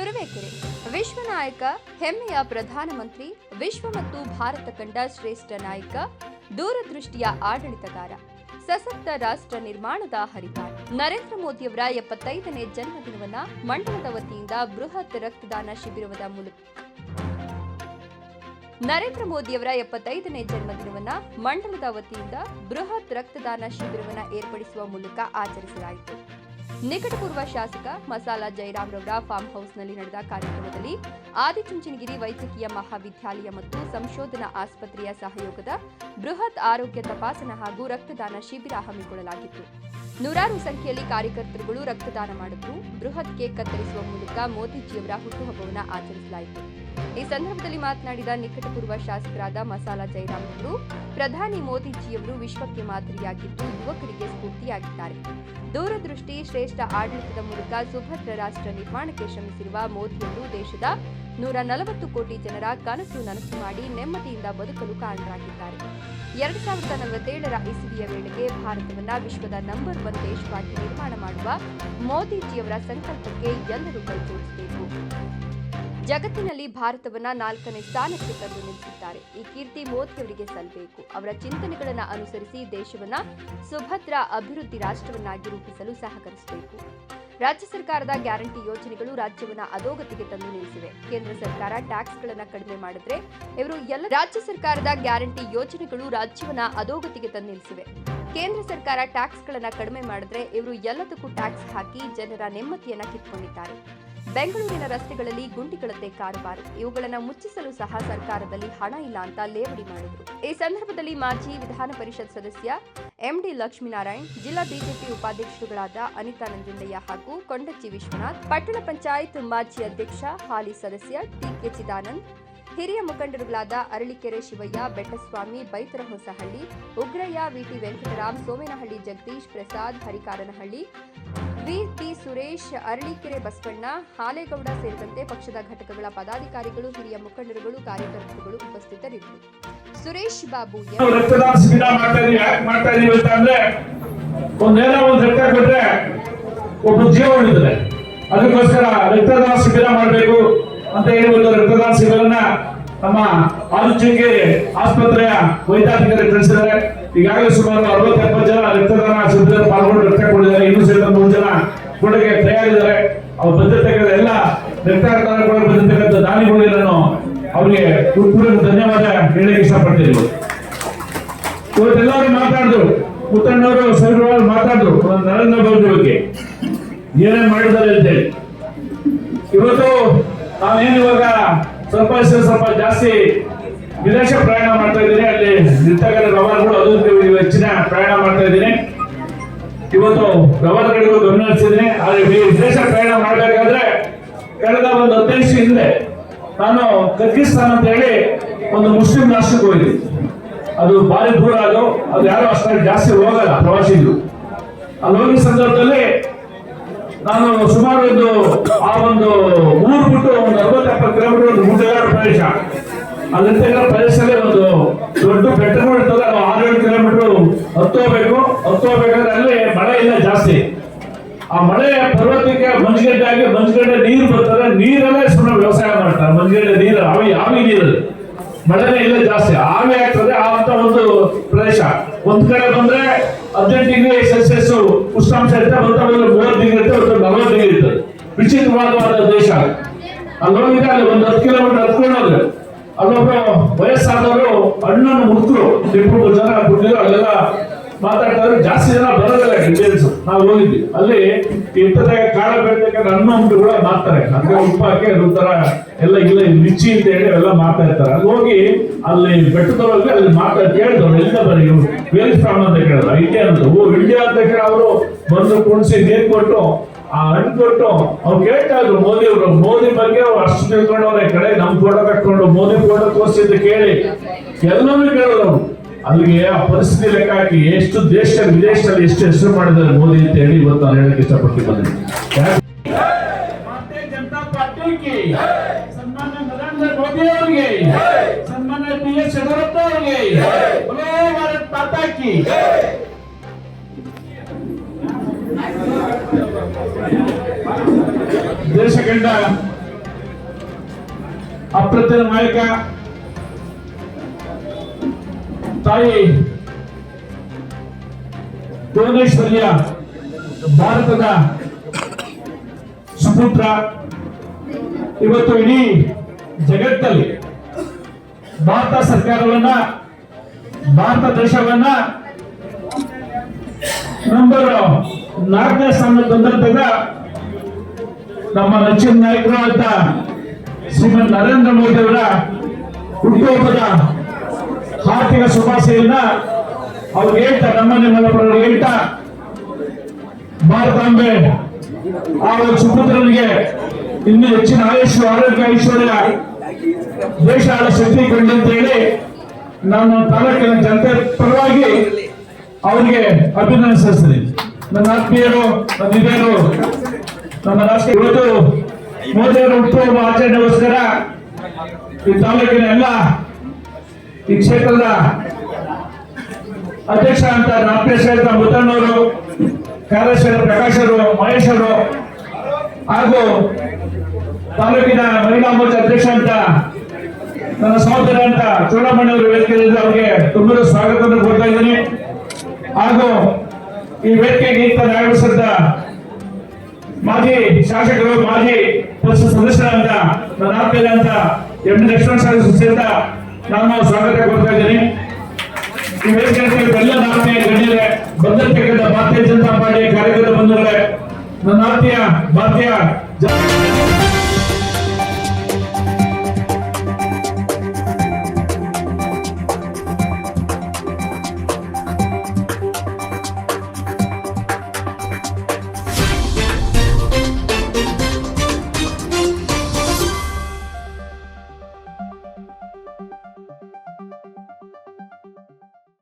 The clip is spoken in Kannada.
ತುರುವೇಕೆರೆ ವಿಶ್ವ ನಾಯಕ, ಹೆಮ್ಮೆಯ ಪ್ರಧಾನಮಂತ್ರಿ, ವಿಶ್ವ ಮತ್ತು ಭಾರತ ಕಂಡ ಶ್ರೇಷ್ಠ ನಾಯಕ, ದೂರದೃಷ್ಟಿಯ ಆಡಳಿತಗಾರ, ಸಶಕ್ತ ರಾಷ್ಟ್ರ ನಿರ್ಮಾಣದ ಹರಿಕಾರ ನರೇಂದ್ರ ಮೋದಿಯವರ ಎಪ್ಪತ್ತೈದನೇ ಜನ್ಮದಿನವನ್ನ ಮಂಡಲದ ವತಿಯಿಂದ ಬೃಹತ್ ರಕ್ತದಾನ ಶಿಬಿರದ ಮೂಲಕ ನರೇಂದ್ರ ಮೋದಿಯವರ ಎಪ್ಪತ್ತೈದನೇ ಜನ್ಮದಿನವನ್ನ ಮಂಡಲದ ವತಿಯಿಂದ ಬೃಹತ್ ರಕ್ತದಾನ ಶಿಬಿರವನ್ನು ಏರ್ಪಡಿಸುವ ಮೂಲಕ ಆಚರಿಸಲಾಯಿತು. ನಿಕಟಪೂರ್ವ ಶಾಸಕ ಮಸಾಲಾ ಜಯರಾಮ್ರವರ ಫಾರ್ಮ್ ಹೌಸ್ನಲ್ಲಿ ನಡೆದ ಕಾರ್ಯಕ್ರಮದಲ್ಲಿ ಆದಿಚುಂಚನಗಿರಿ ವೈದ್ಯಕೀಯ ಮಹಾವಿದ್ಯಾಲಯ ಮತ್ತು ಸಂಶೋಧನಾ ಆಸ್ಪತ್ರೆಯ ಸಹಯೋಗದ ಬೃಹತ್ ಆರೋಗ್ಯ ತಪಾಸಣಾ ಹಾಗೂ ರಕ್ತದಾನ ಶಿಬಿರ ಹಮ್ಮಿಕೊಳ್ಳಲಾಗಿತ್ತು. ನೂರಾರು ಸಂಖ್ಯೆಯಲ್ಲಿ ಕಾರ್ಯಕರ್ತರುಗಳು ರಕ್ತದಾನ ಮಾಡಿದ್ದು ಬೃಹತ್ ಕೇಕ್ ಕತ್ತರಿಸುವ ಮೂಲಕ ಮೋದಿಜಿಯವರ ಹುಟ್ಟುಹಬ್ಬವನ್ನು ಆಚರಿಸಲಾಯಿತು. ಈ ಸಂದರ್ಭದಲ್ಲಿ ಮಾತನಾಡಿದ ನಿಕಟಪೂರ್ವ ಶಾಸಕರಾದ ಮಸಾಲಾ ಜಯರಾಮ್ ಅವರು, ಪ್ರಧಾನಿ ಮೋದಿಜಿಯವರು ವಿಶ್ವಕ್ಕೆ ಮಾದರಿಯಾಗಿದ್ದು ಯುವಕರಿಗೆ ಸ್ಫೂರ್ತಿಯಾಗಿದ್ದಾರೆ. ದೂರದೃಷ್ಟಿ ಶ್ರೇಷ್ಠ ಆಡಳಿತದ ಮೂಲಕ ಸುಭದ್ರ ರಾಷ್ಟ್ರ ನಿರ್ಮಾಣಕ್ಕೆ ಶ್ರಮಿಸಿರುವ ಮೋದಿಯವರು ದೇಶದ ನೂರ ನಲವತ್ತು ಕೋಟಿ ಜನರ ಕನಸು ನನಸು ಮಾಡಿ ನೆಮ್ಮದಿಯಿಂದ ಬದುಕಲು ಕಾರಣರಾಗಿದ್ದಾರೆ. ಎರಡು ಸಾವಿರದ ನಲವತ್ತೇಳರ ಇಸವಿಯ ವೇಳೆಗೆ ಭಾರತವನ್ನ ವಿಶ್ವದ ನಂಬರ್ ಒನ್ ದೇಶವಾಗಿ ನಿರ್ಮಾಣ ಮಾಡುವ ಮೋದಿಜಿಯವರ ಸಂಕಲ್ಪಕ್ಕೆ ಎಲ್ಲರೂ ಕೈಜೋಡಿಸಬೇಕು ಜಗತ್ತಿನಲ್ಲಿ ಭಾರತವನ್ನ ನಾಲ್ಕನೇ ಸ್ಥಾನಕ್ಕೆ ತಂದು ನಿಲ್ಲಿಸಿದ್ದಾರೆ. ಈ ಕೀರ್ತಿ ಮೋದಿಯವರಿಗೆ ಸಲ್ಲಬೇಕು ಅವರ ಚಿಂತನೆಗಳನ್ನು ಅನುಸರಿಸಿ ದೇಶವನ್ನ ಸುಭದ್ರ ಅಭಿವೃದ್ಧಿ ರಾಷ್ಟ್ರವನ್ನಾಗಿ ರೂಪಿಸಲು ಸಹಕರಿಸಬೇಕು. ರಾಜ್ಯ ಸರ್ಕಾರದ ಗ್ಯಾರಂಟಿ ಯೋಜನೆಗಳು ರಾಜ್ಯವನ್ನ ಅಧೋಗತಿಗೆ ತಂದು ನಿಲ್ಲಿಸಿವೆ. ಕೇಂದ್ರ ಸರ್ಕಾರ ಟ್ಯಾಕ್ಸ್ಗಳನ್ನು ಕಡಿಮೆ ಮಾಡಿದ್ರೆ ಇವರು ಎಲ್ಲ ರಾಜ್ಯ ಸರ್ಕಾರದ ಗ್ಯಾರಂಟಿ ಯೋಜನೆಗಳು ರಾಜ್ಯವನ್ನ ಅಧೋಗತಿಗೆ ತಂದು ನಿಲ್ಲಿಸಿವೆ. ಕೇಂದ್ರ ಸರ್ಕಾರ ಟ್ಯಾಕ್ಸ್ಗಳನ್ನು ಕಡಿಮೆ ಮಾಡಿದ್ರೆ ಇವರು ಎಲ್ಲದಕ್ಕೂ ಟ್ಯಾಕ್ಸ್ ಹಾಕಿ ಜನರ ನೆಮ್ಮದಿಯನ್ನ ಕಿತ್ಕೊಂಡಿದ್ದಾರೆ. ಬೆಂಗಳೂರಿನ ರಸ್ತೆಗಳಲ್ಲಿ ಗುಂಡಿಗಳಂತೆ ಕಾರುಬಾರು ಇವುಗಳನ್ನು ಮುಚ್ಚಿಸಲು ಸಹ ಸರ್ಕಾರದಲ್ಲಿ ಹಣ ಇಲ್ಲ ಅಂತ ಲೇವಡಿ ಮಾಡಿದರು. ಈ ಸಂದರ್ಭದಲ್ಲಿ ಮಾಜಿ ವಿಧಾನ ಪರಿಷತ್ ಸದಸ್ಯ ಎಂಡಿ ಲಕ್ಷ್ಮೀನಾರಾಯಣ್, ಜಿಲ್ಲಾ ಬಿಜೆಪಿ ಉಪಾಧ್ಯಕ್ಷರುಗಳಾದ ಅನಿತಾ ನಂಜುಂಡಯ್ಯ ಹಾಗೂ ಕೊಂಡಜ್ಜಿ ವಿಶ್ವನಾಥ್, ಪಟ್ಟಣ ಪಂಚಾಯತ್ ಮಾಜಿ ಅಧ್ಯಕ್ಷ ಹಾಲಿ ಸದಸ್ಯ ಟಿಕೆ ಚಿದಾನಂದ್, ಹಿರಿಯ ಮುಖಂಡರುಗಳಾದ Aralikere Shivaiah, Bettaswamy Baitara Hosahalli Ugraiah, V T Venkataram, Somenahalli Jagadish Prasad, Harikaranahalli V T Suresh, Aralikere Basavanna, Halegowda ಸೇರಿದಂತೆ ಪಕ್ಷದ ಘಟಕಗಳ ಪದಾಧಿಕಾರಿಗಳು, ಹಿರಿಯ ಮುಖಂಡರುಗಳು, ಕಾರ್ಯಕರ್ತರುಗಳು ಉಪಸ್ಥಿತರಿದ್ದರು. ಸುರೇಶ್ ಬಾಬು ಒಬ್ಬ ಜೀವ ಅದಕ್ಕೋಸ್ಕರ ರಕ್ತದಾನ ಶಿಬಿರ ಮಾಡಬೇಕು ಅಂತ ಹೇಳಿ ರಕ್ತದಾನ ಶಿಬಿರನ ನಮ್ಮ ಆಲೋಚನೆಗೆ ಆಸ್ಪತ್ರೆಯ ವೈದ್ಯಾಧಿಕಾರಿ ತಿಳಿಸಿದ್ದಾರೆ. ಈಗಾಗಲೇ ಸುಮಾರು ಅರವತ್ತು ಎಪ್ಪತ್ತು ಜನ ರಕ್ತದಾನ ನರೇಂದ್ರ ಮೋದಿ ಬಗ್ಗೆ ಏನೇ ಮಾಡಿದ್ದಾರೆ ಅಂತೇಳಿ ಇವತ್ತು ನಾವೇನು ಇವಾಗ ಸ್ವಲ್ಪ ಸ್ವಲ್ಪ ಜಾಸ್ತಿ ವಿದೇಶ ಪ್ರಯಾಣ ಮಾಡ್ತಾ ಇದ್ದೀನಿ ಅಲ್ಲಿ ನಿಂತಾಗ ವ್ಯವಹಾರಗಳು ಅದು ಹೆಚ್ಚಿನ ಪ್ರಯಾಣ ಮಾಡ್ತಾ ಇದ್ದೀನಿ. ಇವತ್ತು ವ್ಯವಹಾರಗಳಿಗೂ ಗಮನ ಹರಿಸಿದ್ದೀನಿ ಆದ್ರೆ ವಿದೇಶ ಪ್ರಯಾಣ ಮಾಡಬೇಕಾದ್ರೆ ಕಳೆದ ಒಂದು ಹದಿನೈದು ಹಿಂದೆ ನಾನು ಕರ್ಗಿಸ್ತಾನ್ ಅಂತ ಹೇಳಿ ಒಂದು ಮುಸ್ಲಿಂ ರಾಷ್ಟ್ರಕ್ಕೆ ಹೋಗಿದ್ದೀನಿ ಅದು ಭಾರಿ ದೂರ ಅದು ಅದು ಯಾರು ಅಷ್ಟಾಗಿ ಜಾಸ್ತಿ ಹೋಗಲ್ಲ ಪ್ರವಾಸಿಗರು. ಅಲ್ಲಿ ಸಂದರ್ಭದಲ್ಲಿ ನಾನು ಸುಮಾರು ಒಂದು, ಆ ಒಂದು ಊರು ಬಿಟ್ಟು ಒಂದು ಅರವತ್ತು ಎಪ್ಪತ್ತು ಕಿಲೋಮೀಟರ್ ಒಂದು ಗುಡ್ಡಗಾಡು ಪ್ರದೇಶ. ಅಲ್ಲಿರ್ತಕ್ಕಂಥ ಪ್ರದೇಶದಲ್ಲಿ ಒಂದು ದೊಡ್ಡ ಬೆಟ್ಟಗಳು ಇರ್ತದೆ, ಅದು ಆರು ಏಳು ಕಿಲೋಮೀಟರ್ ಹತ್ತೋಗ್ಬೇಕು ಹತ್ತೋಗ್ಬೇಕಾದ್ರೆ ಅಲ್ಲಿ ಮಳೆ ಇಲ್ಲ ಜಾಸ್ತಿ. ಆ ಮಳೆ ಪರ್ವತಕ್ಕೆ ಮಂಜುಗಡ್ಡೆ ಆಗಿ ಮಂಜುಗಡ್ಡೆ ನೀರು ಬರ್ತಾರೆ ನೀರಲ್ಲೇ ಸುಮ್ಮನೆ ವ್ಯವಸಾಯ ಮಾಡ್ತಾರೆ. ಮಂಜುಗಡ್ಡೆ ನೀರು ಆವಿ ಆವಿ ನೀರು ಮಳೆನೇ ಇಲ್ಲ ಜಾಸ್ತಿ. ಆವಿ ಆಗ್ತದೆ ಆ ಅಂತ ಒಂದು ಪ್ರದೇಶ. ಒಂದ್ ಕಡೆ ಬಂದ್ರೆ ಹದಿನೆಂಟು ಡಿಗ್ರಿ ಸೆಲ್ಸಿಯಸ್ ಉಷ್ಣಾಂಶ ಇರುತ್ತೆ ಮೇಲೆ ಮೂವತ್ತು ಡಿಗ್ರಿ ಇರುತ್ತೆ ಒಂದು ನಲವತ್ತು ಡಿಗ್ರಿ ಇರುತ್ತೆ ವಿಚಿತ್ರವಾದ ದೇಶ. ಅಲ್ಲಿ, ಒಂದು ಹತ್ತು ಕಿಲೋಮೀಟರ್ ಹತ್ಕೊಂಡೋದ್ರೆ ಅಲ್ಲೊಬ್ಬ ವಯಸ್ಸಾದವರು ಹಣ್ಣನ್ನು ಮುರಿದ್ರು ಇಬ್ಬರು ಜನ ಬಿಟ್ಟಿದ್ರು, ಅಲ್ಲೆಲ್ಲ ಮಾತಾಡ್ತಾರೆ ಜಾಸ್ತಿ ಜನ ಬರೋದಿಲ್ಲ ಇಂಡಿಯನ್ಸ್ ನಾವು ಹೋಗಿದ್ವಿ ಅಲ್ಲಿ ಇಂಥದ ಕಾಳ ಬೆಳೆದಕ್ಕೆ ಹಣ್ಣು ಒಂದು ಕೂಡ ಅಂದ್ರೆ ಉಪ್ಪು ಹಾಕಿ ಅದ್ರ ಎಲ್ಲ ಇಲ್ಲ ಮಿರ್ಚಿ ಅಂತ ಹೇಳಿ ಎಲ್ಲ ಮಾಡ್ತಾ ಇರ್ತಾರೆ. ಅಲ್ಲಿ ಹೋಗಿ ಅಲ್ಲಿ ಬೆಟ್ಟದೊಳಗೆ ಅಲ್ಲಿ ಮಾತಾ ಕೇಳಿದ್ರು ಎಲ್ಲಿಂದ ಬರೀ ವೇಲ್ ಫ್ರಾಮ್ ಅಂತ ಕೇಳಿದ್ರು ಇಂಡಿಯಾ ಅಂತ. ಓ ಇಂಡಿಯಾ ಅಂತ ಕೇಳಿ ಅವರು ಬಂದು ಕುಣಿಸಿ ನೀರು ಕೊಟ್ಟು, ಆ ಹಣ್ಣು ಕೊಟ್ಟು ಅವ್ರು ಕೇಳ್ತಾ ಇದ್ರು ಮೋದಿ ಅವರು. ಮೋದಿ ಬಗ್ಗೆ ಅವ್ರು ಅಷ್ಟು ತಿಳ್ಕೊಂಡವ್ರೆ. ಕಡೆ ನಮ್ ಫೋಟೋ ಕಟ್ಕೊಂಡು ಮೋದಿ ಫೋಟೋ ತೋರಿಸಿದ್ದು ಕೇಳಿ ಎಲ್ಲವೂ ಕೇಳೋದು ಅಲ್ಲಿಗೆ ಆ ಪರಿಸ್ಥಿತಿ ಲೆಕ್ಕ ಹಾಕಿ ಎಷ್ಟು ದೇಶದಲ್ಲಿ ವಿದೇಶದಲ್ಲಿ ಎಷ್ಟು ಹೆಸರು ಮಾಡಿದ್ದಾರೆ ಮೋದಿ ಅಂತ ಹೇಳಿ ಇವತ್ತು ನಾನು ಹೇಳಕ್ಕೆ ಇಷ್ಟಪಟ್ಟು ಬಂದಿದ್ದೀನಿ. ಭಾರತೀಯ ಜನತಾ ಪಾರ್ಟಿಗೆ ಸನ್ಮಾನ್ಯ ನರೇಂದ್ರ ಮೋದಿ ಅವರಿಗೆ, ಸನ್ಮಾನ್ಯ ಬಿ ಎಸ್ ಯಡಿಯೂರಪ್ಪ ಅವರಿಗೆ ಬಲೋ ಭಾರತ್ ಮಾತಾ ಕಿ ದೇಶ ಕಂಡ ಅಪ್ರತಿಮ ನಾಯಕ ತಾಯಿ ಭುವನೇಶ್ವರಿಯ ಭಾರತದ ಸುಪುತ್ರ. ಇವತ್ತು ಇಡೀ ಜಗತ್ತಲ್ಲಿ ಭಾರತ ಸರ್ಕಾರವನ್ನ, ಭಾರತ ದೇಶವನ್ನ ನಂಬರ್ ನಾಲ್ಕನೇ ಸ್ಥಾನ ತಂದಂತದ ನಮ್ಮ ನೆಚ್ಚಿನ ನಾಯಕರು ಅಂತ ಶ್ರೀಮನ್ ನರೇಂದ್ರ ಮೋದಿ ಅವರ ಹುಟ್ಟುಹಬ್ಬದ ಆರ್ಥಿಕ ಶುಭಾಶಯನ್ನ ಅವ್ರು ಹೇಳ್ತಾ, ನಮ್ಮ ನಿಮ್ಮನ್ನ ಪರವಾಗಿ ಹೇಳ್ತಾ ಭಾರತಾಂಬೆ ಆ ಸುಪುತ್ರನಿಗೆ ಇನ್ನು ಹೆಚ್ಚಿನ ಆಯುಷ್ ಆರೋಗ್ಯ ಐಶ್ವರ್ಯ ದೇಶ ಶಕ್ತಿ ಕಂಡಂತ ಹೇಳಿ ನಾನು ತಾಲೂಕಿನ ಜನತೆ ಪರವಾಗಿ ಅವರಿಗೆ ಅಭಿನಂದಿಸ್ತೀನಿ ನನ್ನ ಆತ್ಮೀಯರು, ನನ್ನ ಹಿರಿಯರು ನಮ್ಮ ರಾಷ್ಟ್ರ ಇವತ್ತು ಮೋದಿಯವರ ಹುಟ್ಟುಹಬ್ಬ ಆಚರಣೆಗೋಸ್ಕರ ಈ ತಾಲೂಕಿನ ಎಲ್ಲ ಈ ಕ್ಷೇತ್ರದ ಅಧ್ಯಕ್ಷ ಅಂತ ನಾಟ್ಯೇಶ್ ಅಂತ ಮುದ್ದಣ್ಣವರು ಅವರು ಪ್ರಕಾಶರು ಮಹೇಶರು ಹಾಗೂ ತಾಲೂಕಿನ ಮಹಿಳಾ ಮೋರ್ಚಾ ಅಧ್ಯಕ್ಷ ಅಂತ ನನ್ನ ಸಹೋದರ ಅಂತ ಚೂಡಮಣಿ ಅವರು ವೇದಿಕೆಯಲ್ಲಿ ಅವರಿಗೆ ತುಂಬ ಸ್ವಾಗತವನ್ನು ಕೊಡ್ತಾ ಇದ್ದೀನಿ. ಹಾಗೂ ಈ ವೇದಿಕೆಗೆ ಇಂತ ನ್ಯಾಯವಿಸಿದ ಮಾಜಿ ಶಾಸಕರು, ಮಾಜಿ ಪಕ್ಷ ಸದಸ್ಯರಂತ ನನ್ನ ಆತ್ಮೀಯ ಅಂತ ಎಂ ಲಕ್ಷ್ಮಣ ಸೇರಿದ ನಾನು ಸ್ವಾಗತ ಕೊಡ್ತಾ ಇದ್ದೀನಿ. ಎಲ್ಲ ಆತ್ಮೀಯ ಗಣ್ಯರೇ ಬಂದಿರತಕ್ಕಂಥ ಭಾರತೀಯ ಜನತಾ ಪಾರ್ಟಿಯ ಕಾರ್ಯಕರ್ತ ಬಂಧುಗಳೇ, ನನ್ನ ಆತ್ಮೀಯ ಭಾರತೀಯ